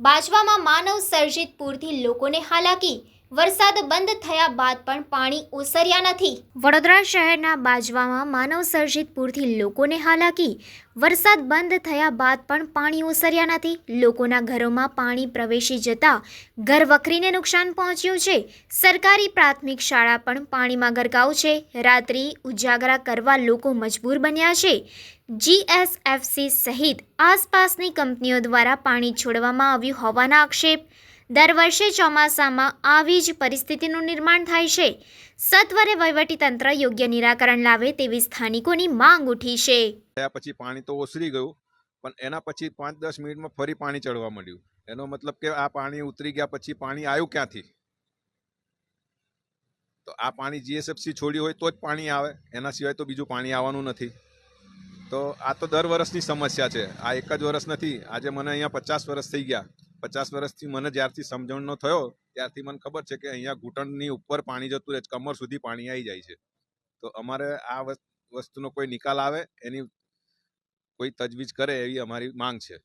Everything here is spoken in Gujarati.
બાજવામાં માનવ સર્જિત પૂરથી લોકોને હાલાકી વરસાદ બંધ થયા બાદ પણ પાણી ઓસર્યા નથી. વડોદરા શહેરના બાજવામાં માનવ સર્જિત પૂરથી લોકોને હાલાકી. વરસાદ બંધ થયા બાદ પણ પાણી ઓસર્યા નથી. લોકોના ઘરોમાં પાણી પ્રવેશી જતા ઘર વખરીને નુકસાન પહોંચ્યું છે. સરકારી પ્રાથમિક શાળા પણ પાણીમાં ગરકાવ છે. રાત્રિ ઉજાગરા કરવા લોકો મજબૂર બન્યા છે. જીએસએફસી સહિત આસપાસની કંપનીઓ દ્વારા પાણી છોડવામાં આવ્યું હોવાના આક્ષેપ દર વર્ષે ચોમાસામાં આવી જ પરિસ્થિતિનું નિર્માણ થાય છે. સત્વરે વહીવટીતંત્ર યોગ્ય નિરાકરણ લાવે તેવી સ્થાનિકોની માંગ ઉઠી છે. થયા પછી પાણી તો ઓસરી ગયું, પણ એના પછી પાંચ દસ મિનિટમાં ફરી પાણી ચડવા માંડ્યું. એનો મતલબ કે આ પાણી ઉતરી ગયા પછી પાણી આવ્યું ક્યાંથી? તો આ પાણી જીએસએફસી છોડ્યું હોય તો જ પાણી આવે, એના સિવાય તો બીજું પાણી આવવાનું નથી. તો આ તો દર વર્ષની સમસ્યા છે. આ એક જ વર્ષ નથી. આજે મને અહીંયા પચાસ વર્ષ થઈ ગયા. પચાસ વર્ષથી મને જ્યારથી સમજણનો થયો, ત્યારથી મને ખબર છે કે અહીંયા ઘૂંટણની ઉપર પાણી જતું રહે કમર સુધી પાણી આવી જાય છે. તો અમારે આ વસ્ત- વસ્તુનો કોઈ નિકાલ આવે, એની કોઈ તજવીજ કરે એવી અમારી માંગ છે.